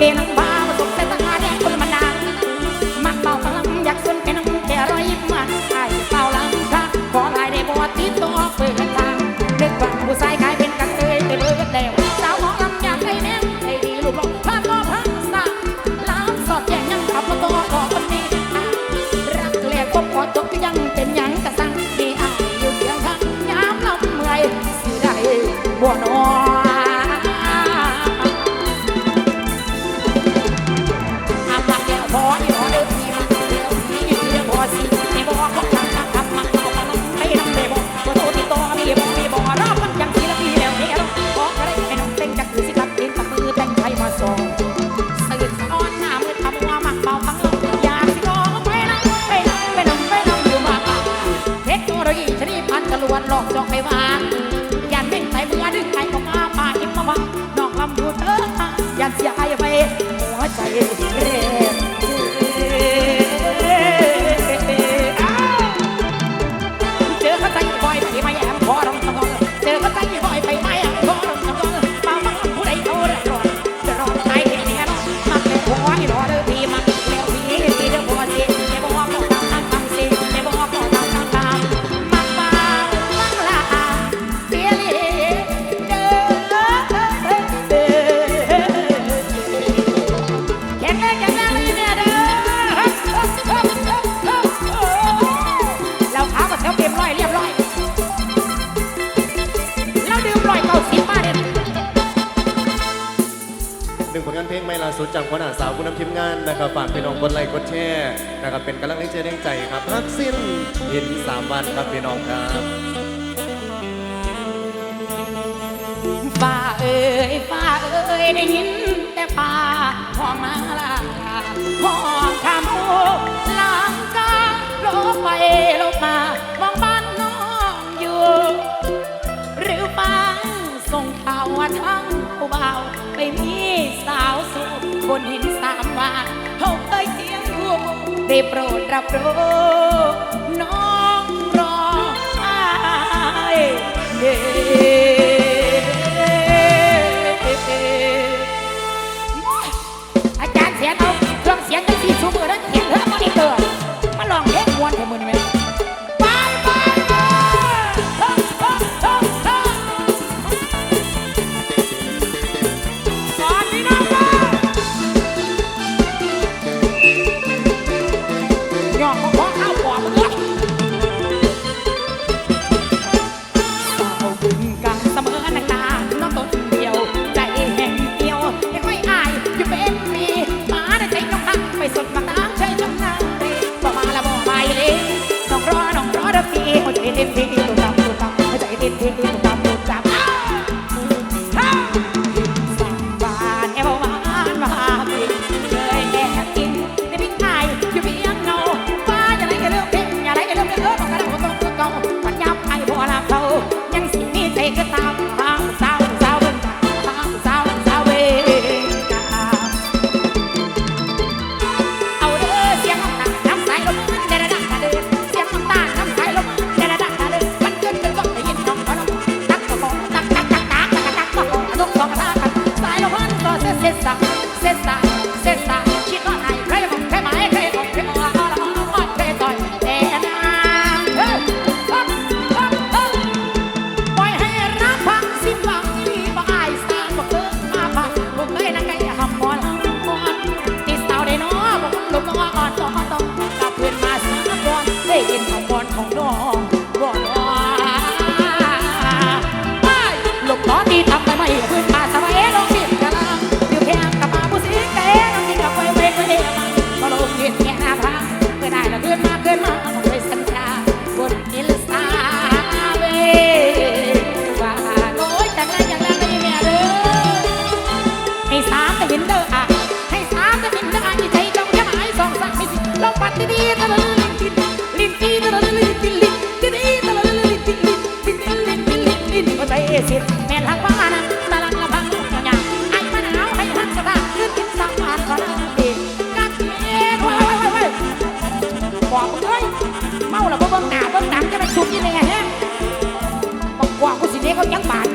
In não vai. หัวใจ สุดจากหัวหน้าสาวผู้น้ำทีมงานนะครับฝากพี่น้องกดไลค์กดแชร์นะครับเป็นกำลังใจแรงใจครับฮักสิ้นเห็นสามวันครับพี่น้องครับฟ้าเอ้ยฟ้าเอ้ยได้ยินแต่ป่าพอมาลา บนหินสามวาหขาเคยเสียงหัวได้โปรดรับรู้น้องรออายเด้อาจารย์เสียงเอาเครื่องเสียงกันสี่ชูมือแล้วเสียงเธอมาได้เกิดมาลองเล่นมวนเธอมือนี่ไหม You. เห็นคำวอนของน้อง บิ่งหน้าเบิ่งหลังจะมันสุกยังไงฮะบอกว่ากูสิเด็กเขายังบาด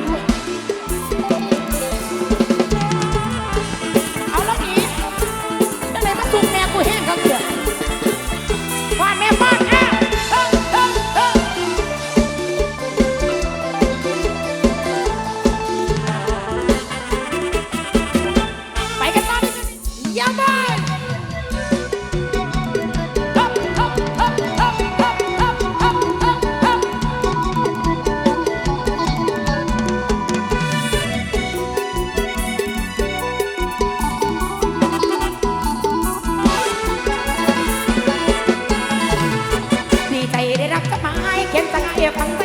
เก็บไป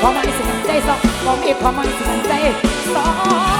พอมันสิมันใจสองมองมีพอมันสิมันใจสอง